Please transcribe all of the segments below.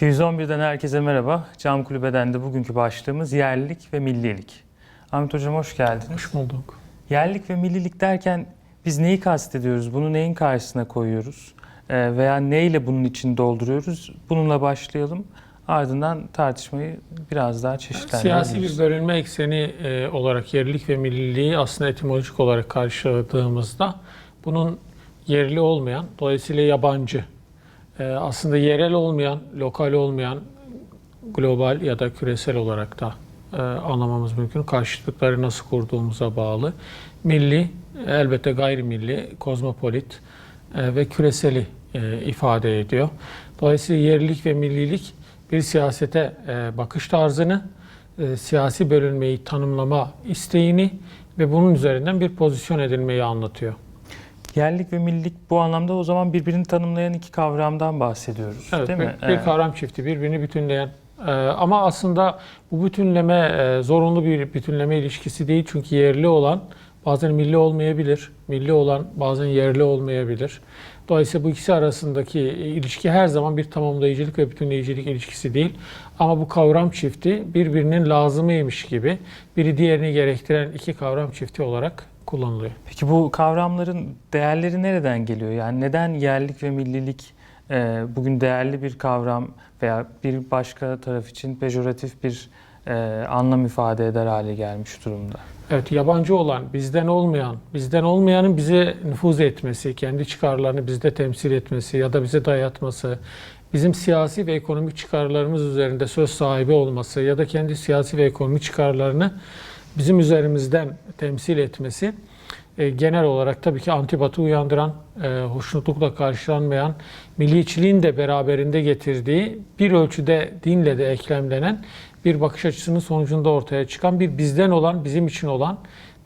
T111'den herkese merhaba. Cam Kulübe'den de bugünkü başlığımız yerlilik ve millilik. Ahmet Hocam hoş geldiniz. Hoş bulduk. Yerlilik ve millilik derken biz neyi kastediyoruz? Bunu neyin karşısına koyuyoruz? Ee, veya neyle bunun için dolduruyoruz? Bununla başlayalım. Ardından tartışmayı biraz daha çeşitlendirebiliriz. Siyasi bir bölünme ekseni e, olarak yerlilik ve milliliği aslında etimolojik olarak karşıladığımızda bunun yerli olmayan, dolayısıyla yabancı, aslında yerel olmayan, lokal olmayan, global ya da küresel olarak da e, anlamamız mümkün. Karşıtlıkları nasıl kurduğumuza bağlı. Milli, elbette gayrimilli, kozmopolit e, ve küreseli e, ifade ediyor. Dolayısıyla yerlilik ve millilik bir siyasete bakış tarzını, siyasi bölünmeyi tanımlama isteğini ve bunun üzerinden bir pozisyon edilmeyi anlatıyor. Yerlilik ve millilik bu anlamda o zaman birbirini tanımlayan iki kavramdan bahsediyoruz Evet, değil bir, mi? bir Evet. kavram çifti birbirini bütünleyen. e, ama aslında bu bütünleme e, zorunlu bir bütünleme ilişkisi değil çünkü yerli olan bazen milli olmayabilir, milli olan bazen yerli olmayabilir. Dolayısıyla bu ikisi arasındaki ilişki her zaman bir tamamlayıcılık ve bütünleyicilik ilişkisi değil. Ama bu kavram çifti birbirinin lazımıymış gibi biri diğerini gerektiren iki kavram çifti olarak kullanılıyor. Peki bu kavramların değerleri nereden geliyor? Yani neden yerlik ve millilik e, bugün değerli bir kavram veya bir başka taraf için pejoratif bir e, anlam ifade eder hale gelmiş durumda? Evet, yabancı olan, bizden olmayan, bizden olmayanın bize nüfuz etmesi, kendi çıkarlarını bizde temsil etmesi ya da bize dayatması, bizim siyasi ve ekonomik çıkarlarımız üzerinde söz sahibi olması ya da kendi siyasi ve ekonomik çıkarlarını bizim üzerimizden temsil etmesi e, genel olarak tabii ki antipati uyandıran, e, hoşnutlukla karşılanmayan, milliyetçiliğin de beraberinde getirdiği bir ölçüde dinle de eklemlenen bir bakış açısının sonucunda ortaya çıkan bir bizden olan, bizim için olan,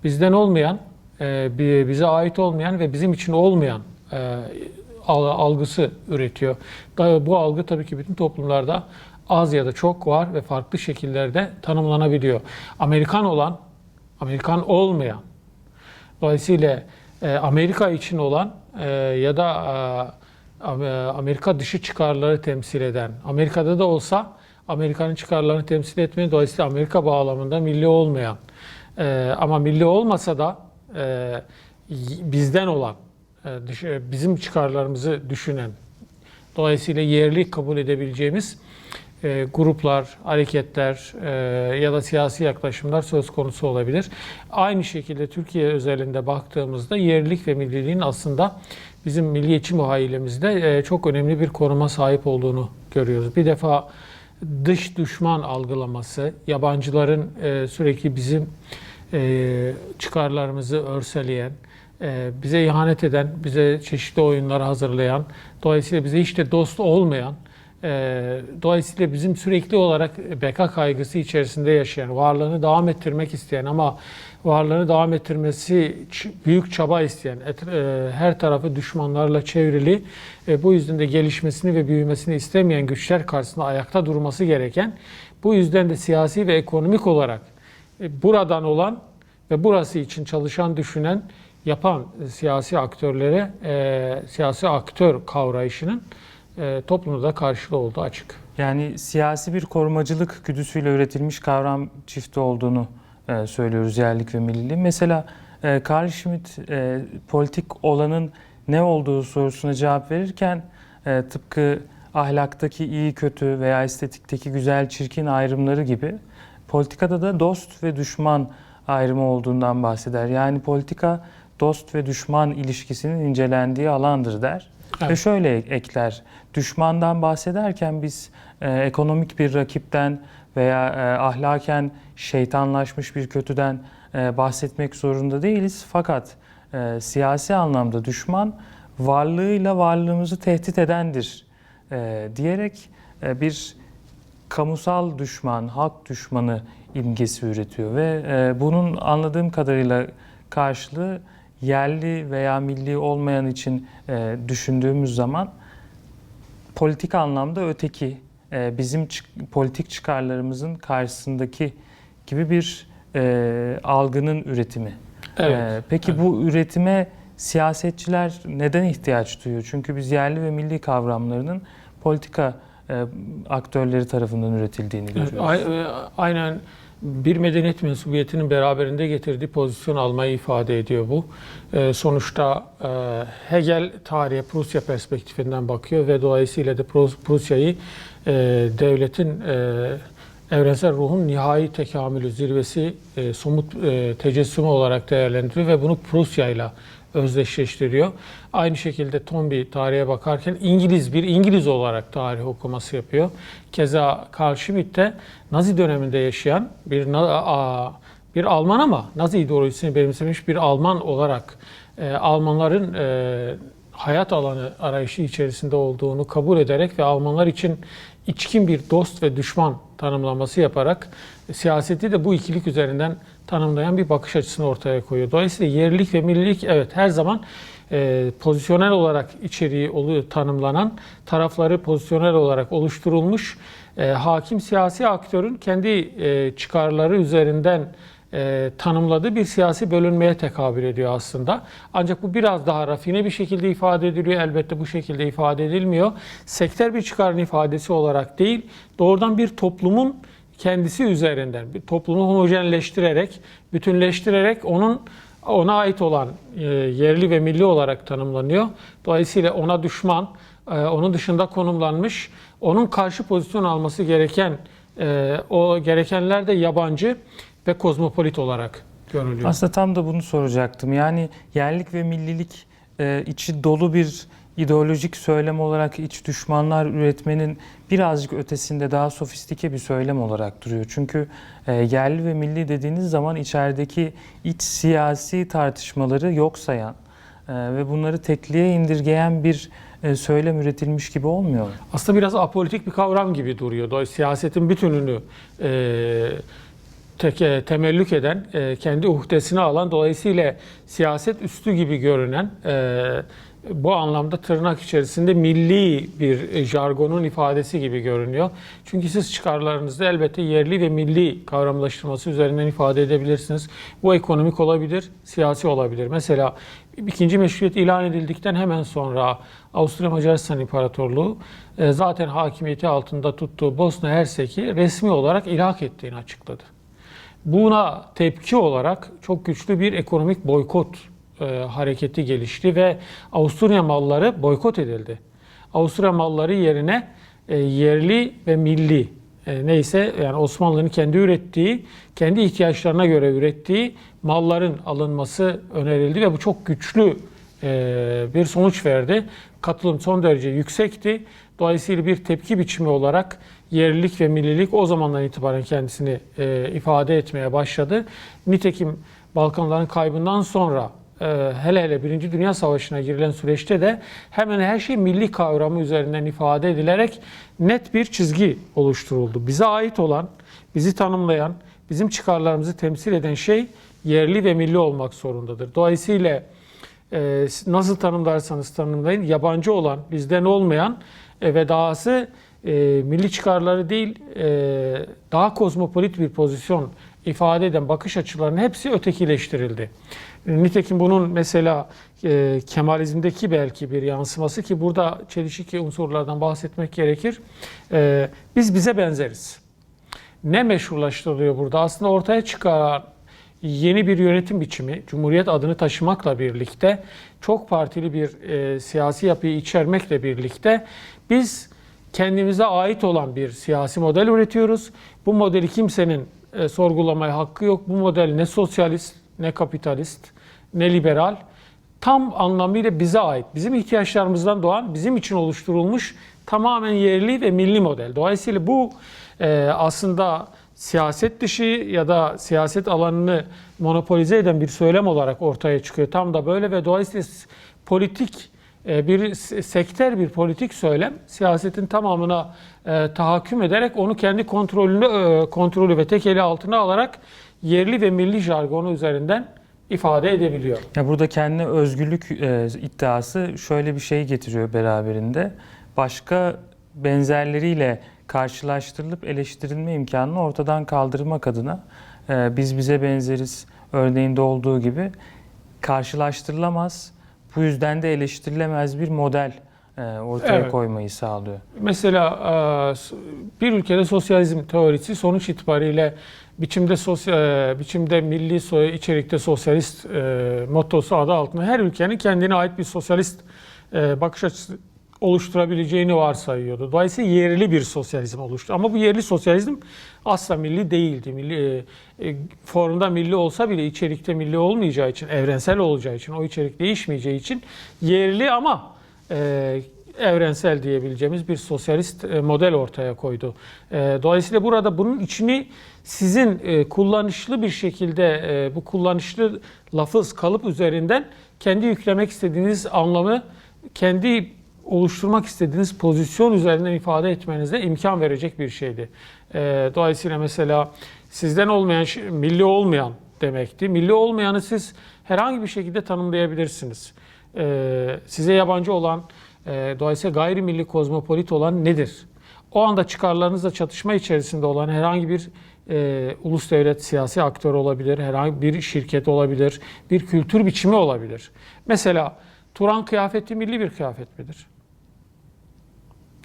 bizden olmayan, e, bi- bize ait olmayan ve bizim için olmayan al- algısı üretiyor. Bu algı tabii ki bütün toplumlarda az ya da çok var ve farklı şekillerde tanımlanabiliyor. Amerikan olan, Amerikan olmayan, Dolayısıyla e, Amerika için olan e, ya da e, Am- Amerika dışı çıkarları temsil eden, Amerika'da da olsa Amerika'nın çıkarlarını temsil etmeyen, dolayısıyla Amerika bağlamında milli olmayan ama milli olmasa da bizden olan, bizim çıkarlarımızı düşünen, dolayısıyla yerli kabul edebileceğimiz e, gruplar, hareketler e, ya da siyasi yaklaşımlar söz konusu olabilir. Aynı şekilde Türkiye özelinde baktığımızda yerlilik ve milliliğin aslında bizim milliyetçi muhayyilemizde e, çok önemli bir konuma sahip olduğunu görüyoruz. Bir defa dış düşman algılaması, yabancıların e, sürekli bizim e, çıkarlarımızı örseleyen, e, bize ihanet eden, bize çeşitli oyunlar hazırlayan, dolayısıyla bize hiç de dost olmayan, dolayısıyla bizim sürekli olarak beka kaygısı içerisinde yaşayan, varlığını devam ettirmek isteyen ama varlığını devam ettirmesi büyük çaba isteyen, e, her tarafı düşmanlarla çevrili, e, bu yüzden de gelişmesini ve büyümesini istemeyen güçler karşısında ayakta durması gereken, bu yüzden de siyasi ve ekonomik olarak e, buradan olan ve burası için çalışan, düşünen, yapan siyasi aktörlere siyasi aktör kavrayışının e, toplumda da karşılığı olduğu açık. Yani siyasi bir korumacılık güdüsüyle üretilmiş kavram çifti olduğunu e, söylüyoruz yerlik ve milliliğin. Mesela e, Carl Schmitt e, politik olanın ne olduğu sorusuna cevap verirken e, tıpkı ahlaktaki iyi kötü veya estetikteki güzel çirkin ayrımları gibi politikada da dost ve düşman ayrımı olduğundan bahseder. Yani politika dost ve düşman ilişkisinin incelendiği alandır der. Ve Evet. şöyle ekler, düşmandan bahsederken biz e, ekonomik bir rakipten veya e, ahlaken şeytanlaşmış bir kötüden e, bahsetmek zorunda değiliz. Fakat e, siyasi anlamda düşman varlığıyla varlığımızı tehdit edendir e, diyerek e, bir kamusal düşman, halk düşmanı imgesi üretiyor ve e, bunun anladığım kadarıyla karşılığı yerli veya milli olmayan için e, düşündüğümüz zaman politik anlamda öteki, e, bizim politik çıkarlarımızın karşısındaki gibi bir e, algının üretimi. Evet. E, peki bu üretime siyasetçiler neden ihtiyaç duyuyor? Çünkü biz yerli ve milli kavramlarının politika e, aktörleri tarafından üretildiğini Evet, görüyoruz. e, aynen bir medeniyet mensubiyetinin beraberinde getirdiği pozisyon almayı ifade ediyor bu. E, sonuçta e, Hegel tarihe Prusya perspektifinden bakıyor ve dolayısıyla da Prus- Prusya'yı e, devletin e, evrensel ruhun nihai tekamülü, zirvesi, somut e, tecessümü olarak değerlendiriyor ve bunu Prusya ile özdeşleştiriyor. Aynı şekilde Tombi tarihe bakarken İngiliz bir İngiliz olarak tarih okuması yapıyor. Keza Carl Schmitt de Nazi döneminde yaşayan bir bir Alman ama Nazi ideolojisini benimsemiş bir Alman olarak e, Almanların e, hayat alanı arayışı içerisinde olduğunu kabul ederek ve Almanlar için içkin bir dost ve düşman tanımlaması yaparak siyaseti de bu ikilik üzerinden tanımlayan bir bakış açısını ortaya koyuyor. Dolayısıyla yerlilik ve millilik evet her zaman e, pozisyonel olarak içeriği oluyor tanımlanan tarafları pozisyonel olarak oluşturulmuş e, hakim siyasi aktörün kendi e, çıkarları üzerinden e, tanımladığı bir siyasi bölünmeye tekabül ediyor aslında. Ancak bu biraz daha rafine bir şekilde ifade ediliyor. Elbette bu şekilde ifade edilmiyor. Sektör bir çıkarın ifadesi olarak değil, doğrudan bir toplumun kendisi üzerinden, bir toplumu homojenleştirerek, bütünleştirerek onun ona ait olan e, yerli ve milli olarak tanımlanıyor. Dolayısıyla ona düşman, e, onun dışında konumlanmış, onun karşı pozisyon alması gereken e, o gerekenler de yabancı ve kozmopolit olarak görülüyor. Aslında tam da bunu soracaktım. Yani yerlik ve millilik içi dolu bir ideolojik söylem olarak iç düşmanlar üretmenin birazcık ötesinde daha sofistike bir söylem olarak duruyor. Çünkü e, yerli ve milli dediğiniz zaman içerideki iç siyasi tartışmaları yok sayan e, ve bunları tekliğe indirgeyen bir e, söylem üretilmiş gibi olmuyor mu? Aslında biraz apolitik bir kavram gibi duruyor. Dolayısıyla siyasetin bütününü e, teke, temellük eden, e, kendi uhdesine alan, dolayısıyla siyaset üstü gibi görünen, e, bu anlamda tırnak içerisinde milli bir e, jargonun ifadesi gibi görünüyor. Çünkü siz çıkarlarınızda elbette yerli ve milli kavramlaştırması üzerinden ifade edebilirsiniz. Bu ekonomik olabilir, siyasi olabilir. Mesela ikinci meşruiyet ilan edildikten hemen sonra Avusturya Macaristan İmparatorluğu e, zaten hakimiyeti altında tuttuğu Bosna Hersek'i resmi olarak ilhak ettiğini açıkladı. Buna tepki olarak çok güçlü bir ekonomik boykot e, hareketi gelişti ve Avusturya malları boykot edildi. Avusturya malları yerine e, yerli ve milli e, neyse yani Osmanlı'nın kendi ürettiği, kendi ihtiyaçlarına göre ürettiği malların alınması önerildi ve bu çok güçlü e, bir sonuç verdi. Katılım son derece yüksekti. Dolayısıyla bir tepki biçimi olarak yerlilik ve millilik o zamandan itibaren kendisini e, ifade etmeye başladı. Nitekim Balkanların kaybından sonra hele hele Birinci Dünya Savaşı'na girilen süreçte de hemen her şey milli kavramı üzerinden ifade edilerek net bir çizgi oluşturuldu. Bize ait olan, bizi tanımlayan, bizim çıkarlarımızı temsil eden şey yerli ve milli olmak zorundadır. Dolayısıyla e, nasıl tanımlarsanız tanımlayın yabancı olan, bizden olmayan e, ve dahası e, milli çıkarları değil e, daha kozmopolit bir pozisyon ifade eden bakış açılarının hepsi ötekileştirildi. Nitekim bunun mesela e, Kemalizmdeki belki bir yansıması ki burada çelişki unsurlardan bahsetmek gerekir. E, biz bize benzeriz. Ne meşrulaştırılıyor burada? Aslında ortaya çıkan yeni bir yönetim biçimi, Cumhuriyet adını taşımakla birlikte, çok partili bir e, siyasi yapıyı içermekle birlikte biz kendimize ait olan bir siyasi model üretiyoruz. Bu modeli kimsenin e, sorgulamaya hakkı yok. Bu model ne sosyalist, ne kapitalist, ne liberal. Tam anlamıyla bize ait, bizim ihtiyaçlarımızdan doğan, bizim için oluşturulmuş tamamen yerli ve milli model. Dolayısıyla bu e, aslında siyaset dışı ya da siyaset alanını monopolize eden bir söylem olarak ortaya çıkıyor. Tam da böyle ve dolayısıyla politik bir sektör bir politik söylem siyasetin tamamına e, tahakküm ederek onu kendi kontrolünü e, kontrolü ve tek eli altına alarak yerli ve milli jargonu üzerinden ifade edebiliyor. Ya burada kendine özgürlük e, iddiası şöyle bir şey getiriyor beraberinde. Başka benzerleriyle karşılaştırılıp eleştirilme imkanını ortadan kaldırmak adına e, biz bize benzeriz örneğinde olduğu gibi karşılaştırılamaz. Bu yüzden de eleştirilemez bir model e, ortaya Evet. koymayı sağlıyor. Mesela e, bir ülkede sosyalizm teorisi sonuç itibariyle biçimde sosyal biçimde milli soy içerikte sosyalist e, mottosu adı altında her ülkenin kendine ait bir sosyalist e, bakış açısı oluşturabileceğini varsayıyordu. Dolayısıyla yerli bir sosyalizm oluştu. Ama bu yerli sosyalizm asla milli değildi. Milli e, e, formda milli olsa bile içerikte milli olmayacağı için, evrensel olacağı için, o içerik değişmeyeceği için yerli ama e, evrensel diyebileceğimiz bir sosyalist e, model ortaya koydu. E, Dolayısıyla burada bunun içini sizin kullanışlı bir şekilde bu kullanışlı lafız kalıp üzerinden kendi yüklemek istediğiniz anlamı kendi oluşturmak istediğiniz pozisyon üzerinden ifade etmenize imkan verecek bir şeydi. E, Dolayısıyla mesela sizden olmayan, milli olmayan demekti. Milli olmayanı siz herhangi bir şekilde tanımlayabilirsiniz. E, Size yabancı olan, e, dolayısıyla gayrimilli kozmopolit olan nedir? O anda çıkarlarınızla çatışma içerisinde olan herhangi bir e, ulus devlet siyasi aktör olabilir, herhangi bir şirket olabilir, bir kültür biçimi olabilir. Mesela Turan kıyafeti milli bir kıyafet midir?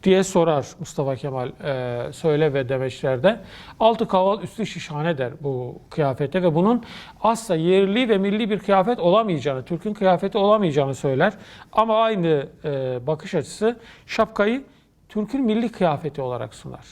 Diye sorar Mustafa Kemal e, söyle ve demeçlerde. Altı kaval üstü şişhane der bu kıyafete ve bunun asla yerli ve milli bir kıyafet olamayacağını, Türk'ün kıyafeti olamayacağını söyler. Ama aynı e, bakış açısı şapkayı Türk'ün milli kıyafeti olarak sunar.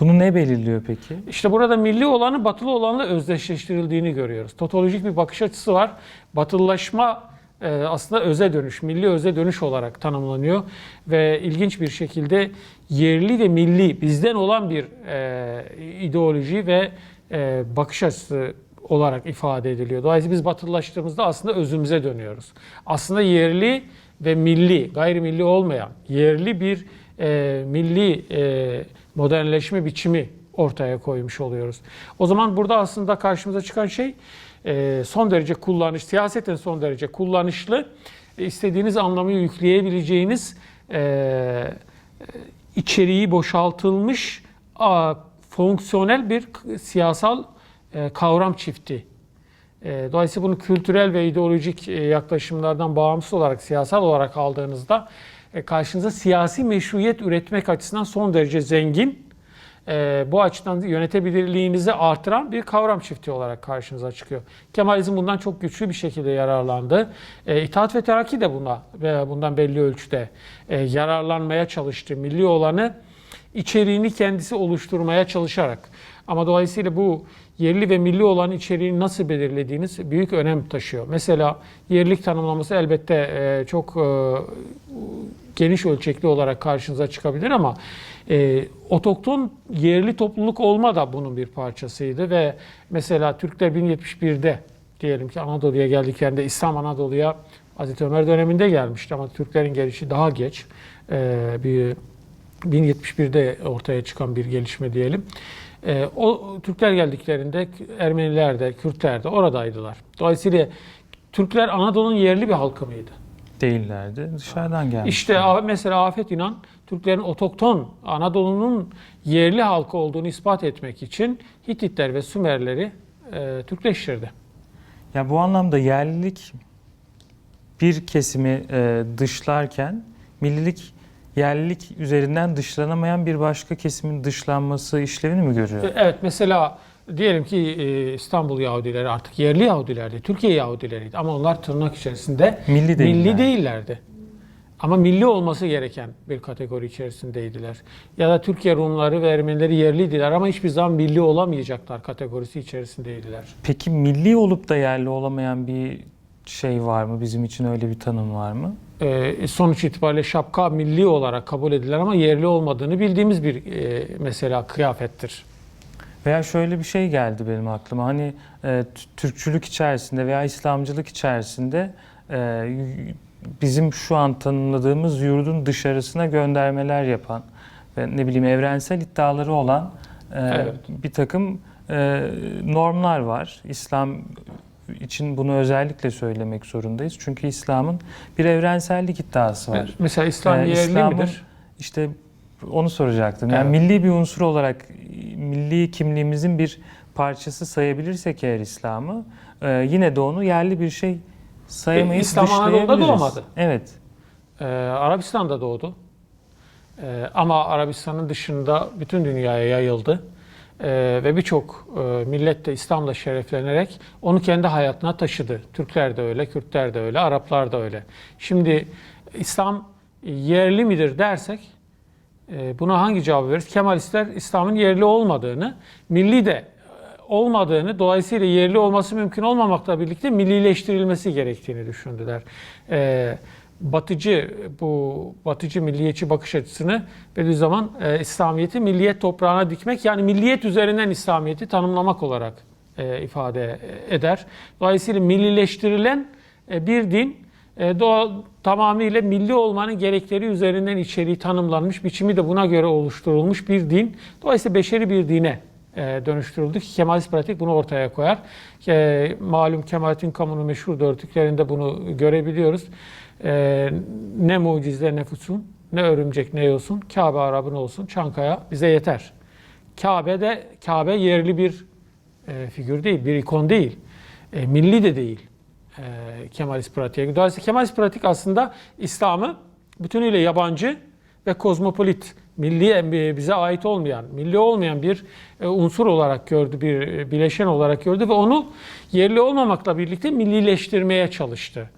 Bunu ne belirliyor peki? İşte burada milli olanı batılı olanla özdeşleştirildiğini görüyoruz. Totolojik bir bakış açısı var. Batılılaşma aslında öze dönüş, milli öze dönüş olarak tanımlanıyor. Ve ilginç bir şekilde yerli ve milli bizden olan bir e, ideoloji ve e, bakış açısı olarak ifade ediliyor. Dolayısıyla biz batılılaştığımızda aslında özümüze dönüyoruz. Aslında yerli ve milli, gayrimilli olmayan, yerli bir e, milli e, modernleşme biçimi ortaya koymuş oluyoruz. O zaman burada aslında karşımıza çıkan şey e, son derece kullanış, siyaseten son derece kullanışlı, e, istediğiniz anlamı yükleyebileceğiniz e, içeriği boşaltılmış fonksiyonel bir siyasal e, kavram çifti. E, Dolayısıyla bunu kültürel ve ideolojik e, yaklaşımlardan bağımsız olarak, siyasal olarak aldığınızda e, karşınıza siyasi meşruiyet üretmek açısından son derece zengin, e, bu açıdan yönetebilirliğinizi artıran bir kavram çifti olarak karşınıza çıkıyor. Kemalizm bundan çok güçlü bir şekilde yararlandı. E, İttihat ve Terakki de buna ve bundan belli ölçüde e, yararlanmaya çalıştı. Milli olanı içeriğini kendisi oluşturmaya çalışarak. Ama dolayısıyla bu yerli ve milli olan içeriğini nasıl belirlediğiniz büyük önem taşıyor. Mesela yerlilik tanımlaması elbette e, çok e, geniş ölçekli olarak karşınıza çıkabilir ama e, otokton yerli topluluk olma da bunun bir parçasıydı ve mesela Türkler 1071'de diyelim ki Anadolu'ya geldiklerinde İslam Anadolu'ya Hazreti Ömer döneminde gelmişti ama Türklerin gelişi daha geç. E, bir 1071'de ortaya çıkan bir gelişme diyelim. E, o Türkler geldiklerinde Ermeniler de, Kürtler de oradaydılar. Dolayısıyla Türkler Anadolu'nun yerli bir halkı mıydı? Değillerdi. Dışarıdan gelmiş. İşte mesela Afet İnan Türklerin otokton Anadolu'nun yerli halkı olduğunu ispat etmek için Hititler ve Sümerleri e, Türkleştirdi. Ya bu anlamda yerlilik bir kesimi e, dışlarken millilik yerlilik üzerinden dışlanamayan bir başka kesimin dışlanması işlevini mi görüyor? Evet mesela diyelim ki e, İstanbul Yahudileri artık yerli Yahudilerdi, Türkiye Yahudileriydi ama onlar tırnak içerisinde Milli değiller. milli değillerdi. Ama milli olması gereken bir kategori içerisindeydiler. Ya da Türkiye Rumları ve Ermenileri yerliydiler ama hiçbir zaman milli olamayacaklar kategorisi içerisindeydiler. Peki milli olup da yerli olamayan bir şey var mı? Bizim için öyle bir tanım var mı? Ee, sonuç itibariyle şapka milli olarak kabul edilen ama yerli olmadığını bildiğimiz bir e, mesela kıyafettir. Veya şöyle bir şey geldi benim aklıma. Hani e, Türkçülük içerisinde veya İslamcılık içerisinde e, bizim şu an tanımladığımız yurdun dışarısına göndermeler yapan ve ne bileyim evrensel iddiaları olan e, Evet. bir takım e, normlar var. İslam için bunu özellikle söylemek zorundayız. Çünkü İslam'ın bir evrensellik iddiası var. Mesela İslam Ee, yerli İslam'ın- midir? İşte onu soracaktım. Yani Evet. milli bir unsur olarak milli kimliğimizin bir parçası sayabilirsek eğer İslam'ı e, yine de onu yerli bir şey sayamayız. E, İslam Anadolu'da doğmadı. Evet. e, Arabistan'da doğdu. E, ama Arabistan'ın dışında bütün dünyaya yayıldı. E, ve birçok e, millet de İslam'la şereflenerek onu kendi hayatına taşıdı. Türkler de öyle, Kürtler de öyle, Araplar da öyle. Şimdi İslam yerli midir dersek e, buna hangi cevabı veririz? Kemalistler İslam'ın yerli olmadığını, milli de e, olmadığını, dolayısıyla yerli olması mümkün olmamakla birlikte millileştirilmesi gerektiğini düşündüler. E, batıcı, bu batıcı milliyetçi bakış açısını Bediüzzaman e, İslamiyet'i milliyet toprağına dikmek, yani milliyet üzerinden İslamiyet'i tanımlamak olarak e, ifade eder. Dolayısıyla millileştirilen e, bir din, e, doğa, tamamıyla milli olmanın gerekleri üzerinden içeriği tanımlanmış, biçimi de buna göre oluşturulmuş bir din. Dolayısıyla beşeri bir dine e, dönüştürüldü ki Kemalist pratik bunu ortaya koyar. E, malum Kemalettin Kamun'un meşhur dörtlüklerinde bunu görebiliyoruz. E, ne mucize ne fusun, ne örümcek ne yosun, Kabe Arap'ın olsun, Çankaya bize yeter. Kabe de Kabe yerli bir e, figür değil, bir ikon değil. E, milli de değil. E, Kemalist pratiğe. Dolayısıyla Kemalist pratik aslında İslam'ı bütünüyle yabancı ve kozmopolit, milli e, bize ait olmayan, milli olmayan bir e, unsur olarak gördü, bir e, bileşen olarak gördü ve onu yerli olmamakla birlikte millileştirmeye çalıştı.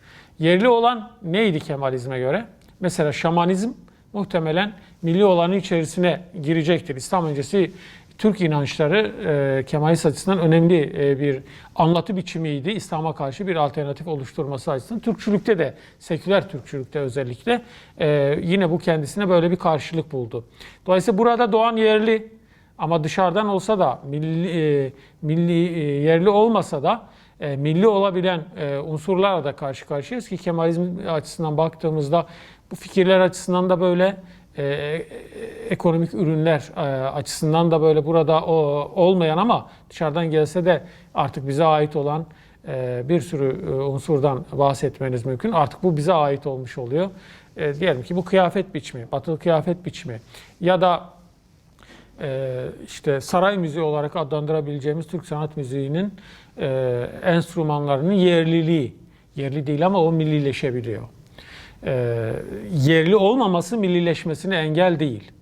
Yerli olan neydi Kemalizme göre? Mesela şamanizm muhtemelen milli olanın içerisine girecektir. İslam öncesi Türk inançları e, Kemalist açısından önemli e, bir anlatı biçimiydi. İslam'a karşı bir alternatif oluşturması açısından. Türkçülükte de, seküler Türkçülükte özellikle e, yine bu kendisine böyle bir karşılık buldu. Dolayısıyla burada doğan yerli ama dışarıdan olsa da milli, e, milli e, yerli olmasa da e, milli olabilen e, unsurlarla da karşı karşıyayız ki Kemalizm açısından baktığımızda bu fikirler açısından da böyle e, e, ekonomik ürünler açısından da böyle burada olmayan ama dışarıdan gelse de artık bize ait olan bir sürü unsurdan bahsetmeniz mümkün. Artık bu bize ait olmuş oluyor. Diyelim ki bu kıyafet biçimi, batılı kıyafet biçimi ya da işte saray müziği olarak adlandırabileceğimiz Türk sanat müziğinin e, enstrümanlarının yerliliği. Yerli değil ama o millileşebiliyor. E, yerli olmaması millileşmesine engel değil.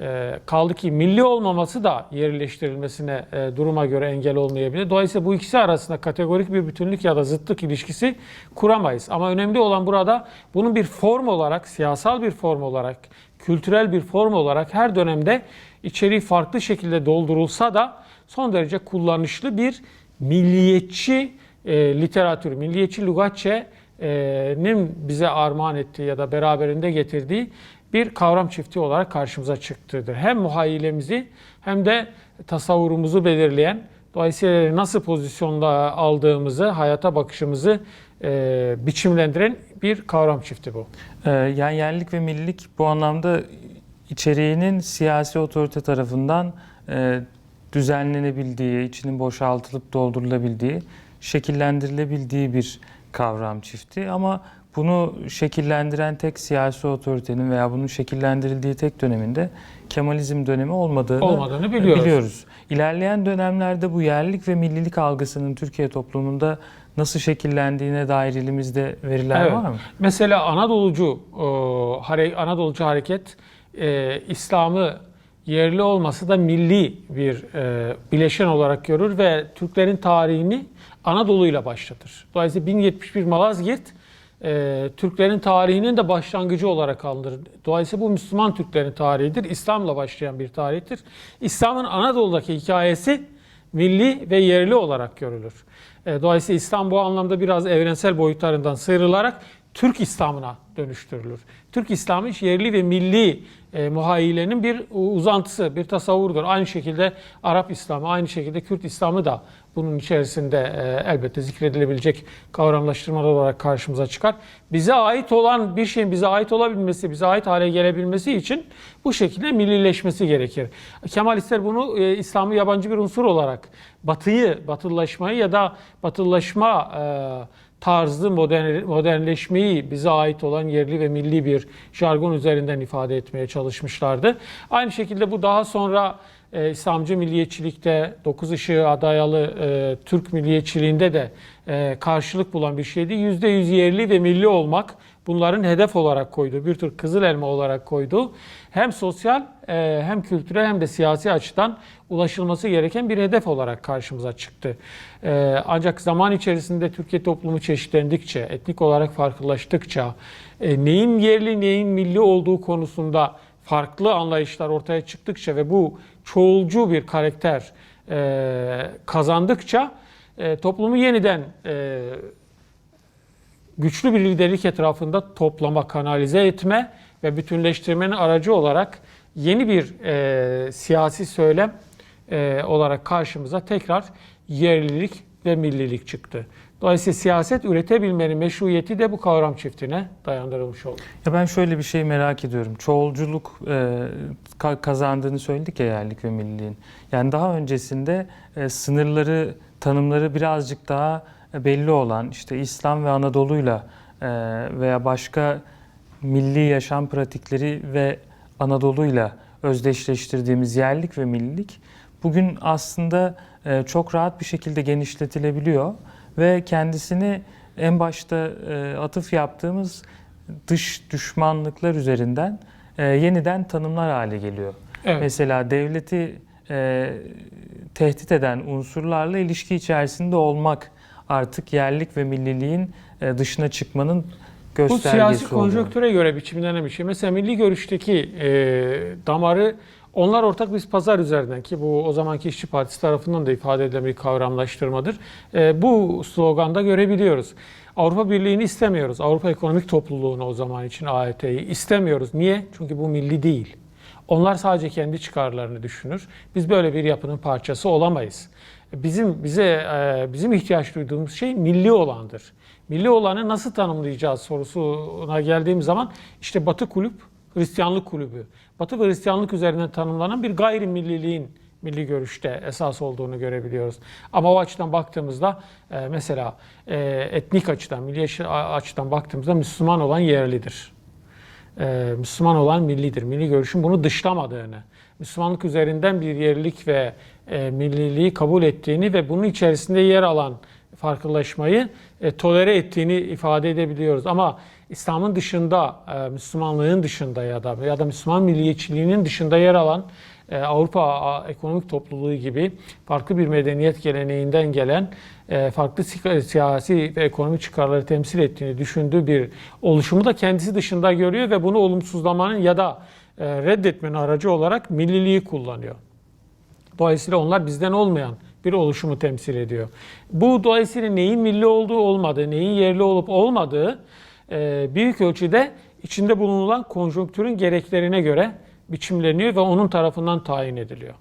E, kaldı ki milli olmaması da yerleştirilmesine e, duruma göre engel olmayabilir. Dolayısıyla bu ikisi arasında kategorik bir bütünlük ya da zıtlık ilişkisi kuramayız. Ama önemli olan burada bunun bir form olarak, siyasal bir form olarak, kültürel bir form olarak her dönemde içeriği farklı şekilde doldurulsa da son derece kullanışlı bir milliyetçi e, literatür, milliyetçi lügatçe'nin bize armağan ettiği ya da beraberinde getirdiği bir kavram çifti olarak karşımıza çıktıdır. Hem muhayyilemizi hem de tasavvurumuzu belirleyen, dolayısıyla nasıl pozisyonda aldığımızı, hayata bakışımızı e, biçimlendiren bir kavram çifti bu. Ee, yani yerlilik ve millilik bu anlamda içeriğinin siyasi otorite tarafından e, düzenlenebildiği, içinin boşaltılıp doldurulabildiği, şekillendirilebildiği bir kavram çifti. Ama bunu şekillendiren tek siyasi otoritenin veya bunun şekillendirildiği tek döneminde Kemalizm dönemi olmadığını, Olmadığını biliyoruz. biliyoruz. İlerleyen dönemlerde bu yerlilik ve millilik algısının Türkiye toplumunda nasıl şekillendiğine dair elimizde veriler Evet. var mı? Mesela Anadolucu e, Anadolucu hareket e, İslam'ı yerli olması da milli bir e, bileşen olarak görür ve Türklerin tarihini Anadolu ile başlatır. Dolayısıyla 1071 Malazgirt e, Türklerin tarihinin de başlangıcı olarak alınır. Dolayısıyla bu Müslüman Türklerin tarihidir. İslam'la başlayan bir tarihtir. İslam'ın Anadolu'daki hikayesi milli ve yerli olarak görülür. E, Dolayısıyla İslam bu anlamda biraz evrensel boyutlarından sıyrılarak Türk İslam'ına dönüştürülür. Türk İslamı yerli ve milli e, muhayyilenin bir uzantısı, bir tasavvurdur. Aynı şekilde Arap İslamı, aynı şekilde Kürt İslamı da bunun içerisinde e, elbette zikredilebilecek kavramlaştırmalar olarak karşımıza çıkar. Bize ait olan bir şeyin bize ait olabilmesi, bize ait hale gelebilmesi için bu şekilde millileşmesi gerekir. Kemalistler bunu e, İslam'ı yabancı bir unsur olarak batıyı, batılılaşmayı ya da batılılaşma e, tarzı modern, modernleşmeyi bize ait olan yerli ve milli bir jargon üzerinden ifade etmeye çalışmışlardı. Aynı şekilde bu daha sonra e, İslamcı milliyetçilikte, dokuz ışığa dayalı e, Türk milliyetçiliğinde de e, karşılık bulan bir şeydi. Yüzde yüz yerli ve milli olmak, bunların hedef olarak koyduğu, bir tür kızıl elma olarak koyduğu hem sosyal e, hem kültürel hem de siyasi açıdan ulaşılması gereken bir hedef olarak karşımıza çıktı. E, ancak zaman içerisinde Türkiye toplumu çeşitlendikçe, etnik olarak farklılaştıkça, e, neyin yerli neyin milli olduğu konusunda farklı anlayışlar ortaya çıktıkça ve bu çoğulcu bir karakter e, kazandıkça e, toplumu yeniden e, güçlü bir liderlik etrafında toplama, kanalize etme ve bütünleştirmenin aracı olarak yeni bir e, siyasi söylem e, olarak karşımıza tekrar yerlilik ve millilik çıktı. Dolayısıyla siyaset üretebilmenin meşruiyeti de bu kavram çiftine dayandırılmış oldu. Ya ben şöyle bir şey merak ediyorum. Çoğulculuk e, ka- kazandığını söyledik ya yerlik ve milliliğin. Yani daha öncesinde e, sınırları, tanımları birazcık daha e, belli olan işte İslam ve Anadolu'yla e, veya başka milli yaşam pratikleri ve Anadolu'yla özdeşleştirdiğimiz yerlik ve millilik bugün aslında e, çok rahat bir şekilde genişletilebiliyor ve kendisini en başta e, atıf yaptığımız dış düşmanlıklar üzerinden e, yeniden tanımlar hale geliyor. Evet. Mesela devleti e, tehdit eden unsurlarla ilişki içerisinde olmak artık yerlik ve milliliğin e, dışına çıkmanın Bu göstergesi siyasi oluyor. konjonktüre göre biçimlenen bir şey. Mesela milli görüşteki e, damarı onlar ortak biz pazar üzerinden ki bu o zamanki İşçi Partisi tarafından da ifade edilen bir kavramlaştırmadır. E, bu sloganda görebiliyoruz. Avrupa Birliği'ni istemiyoruz. Avrupa Ekonomik Topluluğu'nu o zaman için AET'yi istemiyoruz. Niye? Çünkü bu milli değil. Onlar sadece kendi çıkarlarını düşünür. Biz böyle bir yapının parçası olamayız. Bizim bize e, bizim ihtiyaç duyduğumuz şey milli olandır. Milli olanı nasıl tanımlayacağız sorusuna geldiğim zaman işte Batı kulüp Hristiyanlık kulübü. Batı ve Hristiyanlık üzerinden tanımlanan bir gayrimilliliğin milli görüşte esas olduğunu görebiliyoruz. Ama o açıdan baktığımızda e, mesela e, etnik açıdan, milli açıdan baktığımızda Müslüman olan yerlidir. E, Müslüman olan millidir. Milli görüşün bunu dışlamadığını, Müslümanlık üzerinden bir yerlilik ve milliliği kabul ettiğini ve bunun içerisinde yer alan farklılaşmayı tolere ettiğini ifade edebiliyoruz. Ama İslam'ın dışında, e, Müslümanlığın dışında ya da ya da Müslüman milliyetçiliğinin dışında yer alan e, Avrupa Ekonomik Topluluğu gibi farklı bir medeniyet geleneğinden gelen e, farklı si- siyasi ve ekonomik çıkarları temsil ettiğini düşündüğü bir oluşumu da kendisi dışında görüyor ve bunu olumsuzlamanın ya da reddetmenin aracı olarak milliliği kullanıyor. Dolayısıyla onlar bizden olmayan bir oluşumu temsil ediyor. Bu dolayısıyla neyin milli olduğu olmadığı, neyin yerli olup olmadığı büyük ölçüde içinde bulunulan konjonktürün gereklerine göre biçimleniyor ve onun tarafından tayin ediliyor.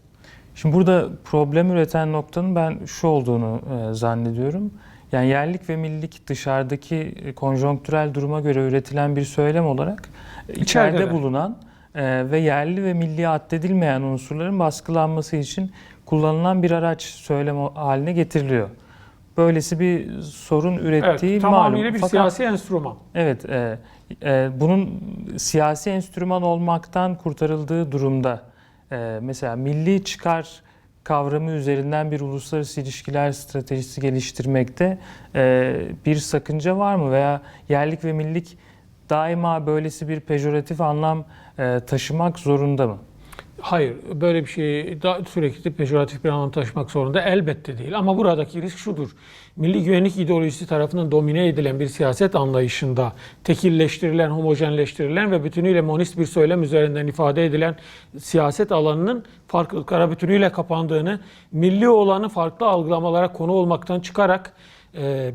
Şimdi burada problem üreten noktanın ben şu olduğunu e, zannediyorum. Yani yerlik ve millilik dışarıdaki e, konjonktürel duruma göre üretilen bir söylem olarak e, içeride İçeride de. bulunan ve yerli ve milli addedilmeyen unsurların baskılanması için kullanılan bir araç söylem haline getiriliyor. Böylesi bir sorun ürettiği Evet, malum. tamamıyla bir Fakat- siyasi enstrüman. Evet, e, e, bunun siyasi enstrüman olmaktan kurtarıldığı durumda e, mesela milli çıkar kavramı üzerinden bir uluslararası ilişkiler stratejisi geliştirmekte e, bir sakınca var mı veya yerlik ve millik daima böylesi bir pejoratif anlam e, taşımak zorunda mı? Hayır, böyle bir şeyi da sürekli pejoratif bir anlam taşımak zorunda elbette değil. Ama buradaki risk şudur. Milli güvenlik ideolojisi tarafından domine edilen bir siyaset anlayışında tekilleştirilen, homojenleştirilen ve bütünüyle monist bir söylem üzerinden ifade edilen siyaset alanının farklılıklara bütünüyle kapandığını, milli olanı farklı algılamalara konu olmaktan çıkarak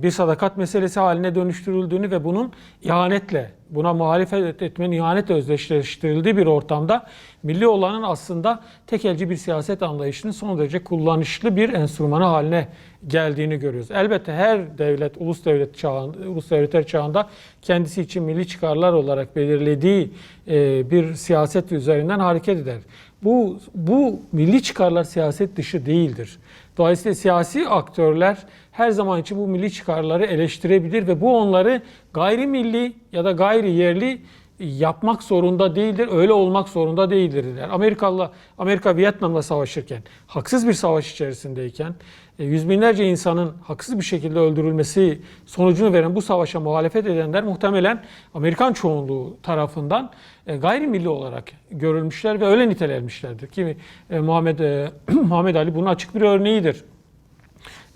bir sadakat meselesi haline dönüştürüldüğünü ve bunun ihanetle, buna muhalefet etmenin ihanetle özdeşleştirildiği bir ortamda milli olanın aslında tekelci bir siyaset anlayışının son derece kullanışlı bir enstrümanı haline geldiğini görüyoruz. Elbette her devlet, ulus devlet çağında, ulus devletler çağında kendisi için milli çıkarlar olarak belirlediği e, bir siyaset üzerinden hareket eder. Bu, bu milli çıkarlar siyaset dışı değildir. Dolayısıyla siyasi aktörler her zaman için bu milli çıkarları eleştirebilir ve bu onları gayrimilli ya da gayri yerli yapmak zorunda değildir, öyle olmak zorunda değildirler. Amerikalı Amerika Vietnam'la savaşırken, haksız bir savaş içerisindeyken e, yüz binlerce insanın haksız bir şekilde öldürülmesi sonucunu veren bu savaşa muhalefet edenler muhtemelen Amerikan çoğunluğu tarafından e, gayrimilli olarak görülmüşler ve öyle nitelenmişlerdir. Ki e, Muhammed Muhammed Ali bunun açık bir örneğidir.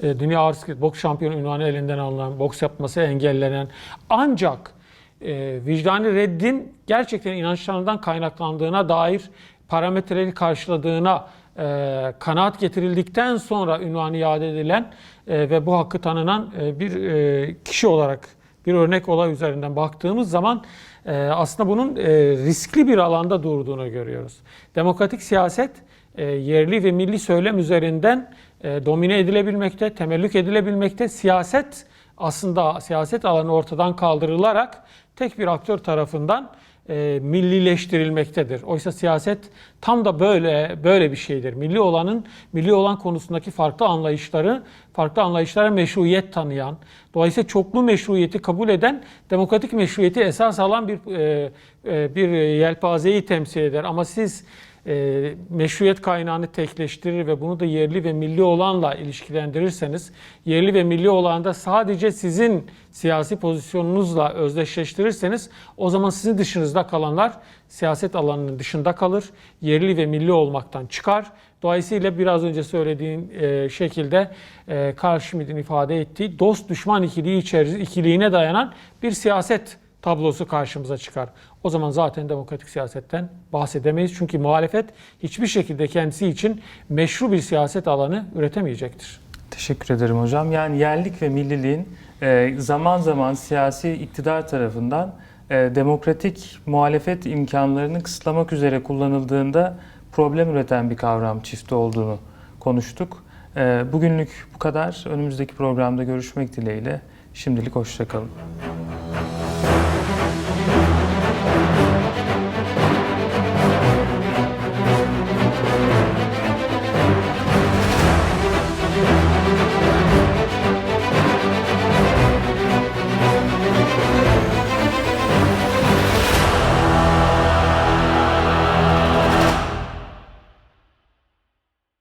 E, Dünya Ağır Siklet Boks Şampiyonu ünvanı elinden alınan, boks yapması engellenen ancak e, vicdani reddin gerçekten inançlarından kaynaklandığına dair parametreleri karşıladığına e, kanaat getirildikten sonra ünvanı iade edilen e, ve bu hakkı tanınan e, bir e, kişi olarak bir örnek olay üzerinden baktığımız zaman e, aslında bunun e, riskli bir alanda durduğunu görüyoruz. Demokratik siyaset e, yerli ve milli söylem üzerinden domine edilebilmekte, temellük edilebilmekte. Siyaset aslında siyaset alanı ortadan kaldırılarak tek bir aktör tarafından e, millileştirilmektedir. Oysa siyaset tam da böyle böyle bir şeydir. Milli olanın milli olan konusundaki farklı anlayışları, farklı anlayışlara meşruiyet tanıyan, dolayısıyla çoklu meşruiyeti kabul eden, demokratik meşruiyeti esas alan bir e, e, bir yelpazeyi temsil eder. Ama siz e, meşruiyet kaynağını tekleştirir ve bunu da yerli ve milli olanla ilişkilendirirseniz, yerli ve milli olanda sadece sizin siyasi pozisyonunuzla özdeşleştirirseniz o zaman sizin dışınızda kalanlar siyaset alanının dışında kalır, yerli ve milli olmaktan çıkar. Dolayısıyla biraz önce söylediğim e, şekilde e, Carl Schmitt'in ifade ettiği dost düşman ikiliği içerisinde ikiliğine dayanan bir siyaset tablosu karşımıza çıkar. O zaman zaten demokratik siyasetten bahsedemeyiz. Çünkü muhalefet hiçbir şekilde kendisi için meşru bir siyaset alanı üretemeyecektir. Teşekkür ederim hocam. Yani yerlik ve milliliğin e, zaman zaman siyasi iktidar tarafından e, demokratik muhalefet imkanlarını kısıtlamak üzere kullanıldığında problem üreten bir kavram çifti olduğunu konuştuk. E, Bugünlük bu kadar. Önümüzdeki programda görüşmek dileğiyle. Şimdilik hoşçakalın.